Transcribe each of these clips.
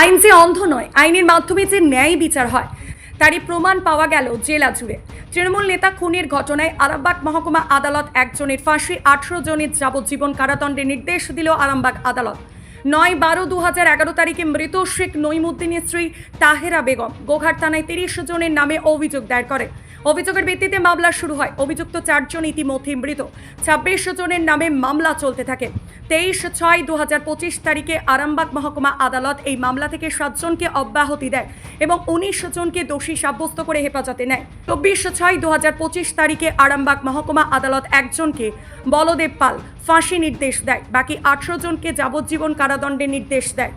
আইন যে অন্ধ নয়, আইনের মাধ্যমে যে ন্যায় বিচার হয়, তারই প্রমাণ পাওয়া গেল জেলা জুড়ে। তৃণমূল নেতা খুনের ঘটনায় আরামবাগ মহকুমা আদালত একজনের ফাঁসি, আঠেরো জনের যাবজ্জীবন কারাদণ্ডের নির্দেশ দিল আরামবাগ আদালত। নয় বারো দু হাজার এগারো তারিখে মৃত শেখ নইমুদ্দিনের স্ত্রী তাহেরা বেগম, গোঘাট থানায় তিরিশ জনের নামে অভিযোগ দায়ের করে। অভিযোগের ভিত্তিতে মামলা শুরু হয়। অভিযুক্ত চারজন ইতিমধ্যে মৃত। ছাব্বিশ জনের নামে মামলা চলতে থাকে। তেইশ ছয় দু তারিখে আরামবাগ মহকুমা আদালত এই মামলা থেকে সাতজনকে অব্যাহতি দেয় এবং উনিশ জনকে দোষী সাব্যস্ত করে হেফাজতে নেয়। চব্বিশ ছয় দু তারিখে আরামবাগ মহকুমা আদালত একজনকে বলদেব পাল ফাঁসি নির্দেশ দেয়। বাকি আঠারো জনকে যাবজ্জীবন কারাদণ্ডের নির্দেশ দেয়।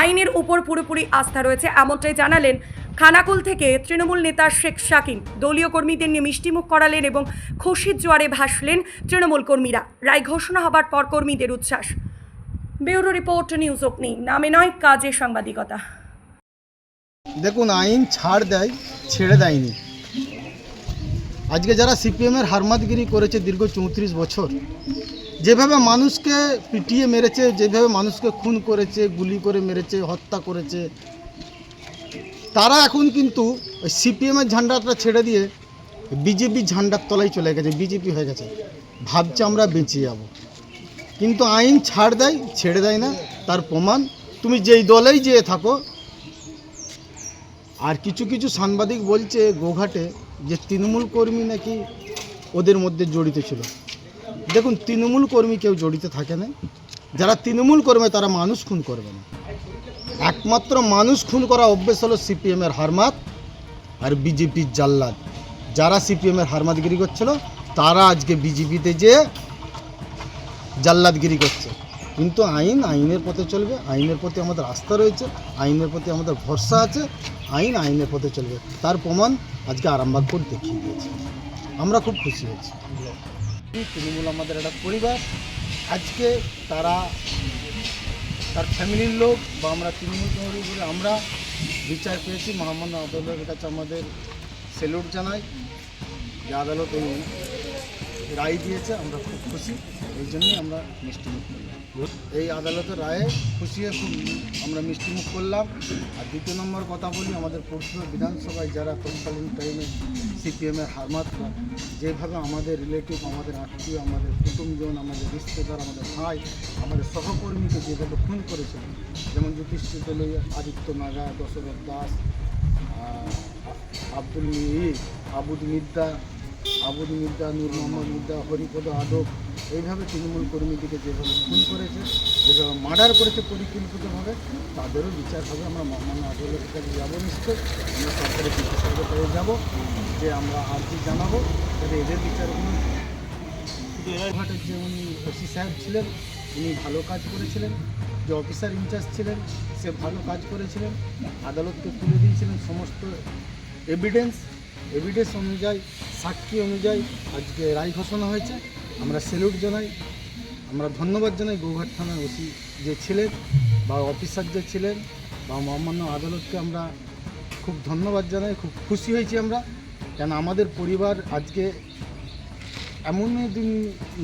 আইনের উপর পুরোপুরি আস্থা রয়েছে, এমনটাই জানালেন খানাকুল থেকে তৃণমূল নেতা শেখ শাকিন দলীয় কর্মীদের নিয়ে মিষ্টিমুখ করালেন এবং খুশির জোয়ারে ভাসলেন তৃণমূল কর্মীরা। রায় ঘোষণা হবার পর কর্মীদের উচ্ছ্বাস। ব্যুরো রিপোর্ট, নিউজ অগ্নি। নামে নয়, কাজে সাংবাদিকতা। দেখুন, আইন ছাড় দেয়, ছেড়ে দেয়নি। আজকে যারা সিপিএমের হারমাতগিরি করেছে দীর্ঘ চৌত্রিশ বছর যেভাবে মানুষকে পিটিয়ে মেরেছে, যেভাবে মানুষকে খুন করেছে, গুলি করে মেরেছে, হত্যা করেছে, তারা এখন কিন্তু ওই সিপিএমের ঝান্ডাটা ছেড়ে দিয়ে বিজেপি ঝান্ডার তলায় চলে গেছে, বিজেপি হয়ে গেছে। ভাবছে আমরা বেঁচে যাব। কিন্তু আইন ছাড় দেয়, ছেড়ে দেয় না, তার প্রমাণ তুমি যেই দলেই যেয়ে থাকো। আর কিছু কিছু সাংবাদিক বলছে, গোঘাটে যে তৃণমূল কর্মী নাকি ওদের মধ্যে জড়িত ছিল। দেখুন, তৃণমূল কর্মী কেউ জড়িত থাকে না। যারা তৃণমূল কর্মী, তারা মানুষ খুন করবে না। একমাত্র মানুষ খুন করা অভ্যেস হলো সিপিএমের হারমাত আর বিজেপির জাল্লাদ। যারা সিপিএমের হারমাতগিরি করছিল, তারা আজকে বিজেপিতে যে জাল্লাদগিরি করছে। কিন্তু আইন, আইনের পথে চলবে। আইনের প্রতি আমাদের আস্থা রয়েছে, আইনের প্রতি আমাদের ভরসা আছে, আইন আইনের পথে চলবে। তার প্রমাণ আজকে আরামবাগ কোর্ট দেখিয়ে দিয়েছে। আমরা খুব খুশি হয়েছি। তৃণমূল আমাদের একটা পরিবার। আজকে তারা, তার ফ্যামিলির লোক বা আমরা তৃণমূল কংগ্রেস বলে আমরা বিচার পেয়েছি। মহামান্য আদালতের কাছে আমাদের সেলুট জানাই। যে আদালত এই রায় দিয়েছে, আমরা খুব খুশি। এই জন্যই আমরা করলাম এই আদালতের রায়ে খুশি খুব আমরা মিষ্টিমুখ করলাম। আর দ্বিতীয় নম্বর কথা বলি, আমাদের পরশু বিধানসভায় যারা তৎকালীন টাইমে সিপিএমের হারমাতরা যেভাবে আমাদের রিলেটিভ আমাদের আত্মীয়, আমাদের কুটুমজন আমাদের রিশ্তেদার আমাদের ভাই, আমাদের সহকর্মীকে যেভাবে খুন করেছিল যেমন দলই আদিত্য নাগা, দশরথ দাস আব্দুল মির আবুদ মিদ্দা আবুদ মিদ্দা, নূর মোহাম্মদ মিদ্দা, হরিপদ আদব, এইভাবে তৃণমূল কর্মীদেরকে যেভাবে খুন করেছে, যেভাবে মার্ডার করেছে পরিকল্পিতভাবে, তাদেরও বিচার হবে। আমরা মহামান্য আদালতের কাছে যাব নিশ্চয়। আমরা সরকারের বিশেষজ্ঞ পেয়ে যাব। যে আমরা আর্জি জানাব যাতে এদের বিচার কোনো ঘাটের যে উনি ওসি সাহেব ছিলেন, উনি ভালো কাজ করেছিলেন, যে অফিসার ইনচার্জ ছিলেন, সে ভালো কাজ করেছিলেন। আদালতকে তুলে দিয়েছিলেন সমস্ত এভিডেন্স এভিডেন্স অনুযায়ী, সাক্ষী অনুযায়ী আজকে রায় ঘোষণা হয়েছে। আমরা স্যালুট জানাই। আমরা ধন্যবাদ জানাই গৌঘাট থানার ওসি যে ছিলেন বা অফিসার যে ছিলেন বা মহামান্য আদালতকে আমরা খুব ধন্যবাদ জানাই, খুব খুশি হয়েছি আমরা। কেন আমাদের পরিবার আজকে এমন দিন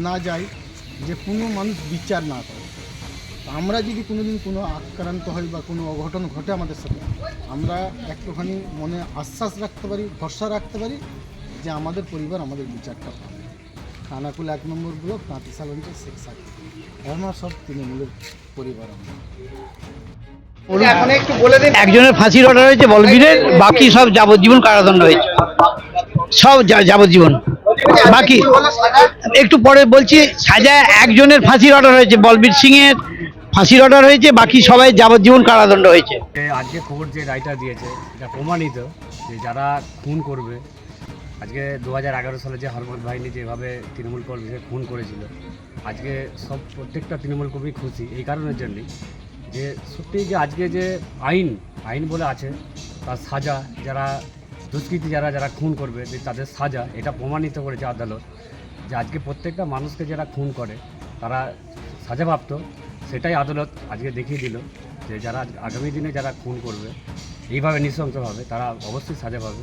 না যায় যে কোনো মানুষ বিচার না করে। আমরা যদি কোনো দিন কোনো আক্রান্ত হই বা কোনো অঘটন ঘটে আমাদের সাথে আমরা একটুখানি মনে আশ্বাস রাখতে পারি ভরসা রাখতে পারি যে আমাদের পরিবার আমাদের বিচারটা পাবে। খানাকুল এক নম্বর ব্লক তাঁতি সালঞ্চের শেখ সাকি আমরা সব তৃণমূলের পরিবার আমরা। একজনের ফাঁসির অর্ডার হয়েছে বলবীরের বাকি সব যাবজ্জীবন কারাদণ্ড হয়েছে। সব যাবজ্জীবন। বাকি একটু পরে বলছি সাজা একজনের ফাঁসির অর্ডার হয়েছে বলবীর সিং এর ফাঁসির অর্ডার হয়েছে, বাকি সবাই যাবজ্জীবন কারাদণ্ড হয়েছে। আজকে খবর যে রায়টা দিয়েছে, এটা প্রমাণিত যে যারা খুন করবে, আজকে দু হাজার এগারো সালে যে হরমত বাহিনী যেভাবে তৃণমূল কর্মীকে খুন করেছিল, আজকে সব প্রত্যেকটা তৃণমূল কর্মী খুশি, এই কারণের জন্যই যে সত্যি যে আজকে যে আইন আইন বলে আছে, তার সাজা, যারা দুষ্কৃতী যারা যারা খুন করবে, যে তাদের সাজা, এটা প্রমাণিত করেছে আদালত যে আজকে প্রত্যেকটা মানুষকে যারা খুন করে, তারা সাজাপ্রাপ্ত। সেটাই আদালত আজকে দেখিয়ে দিল যে যারা আগামী দিনে যারা খুন করবে, এইভাবে নৃশংসভাবে তারা অবশ্যই সাজা পাবে।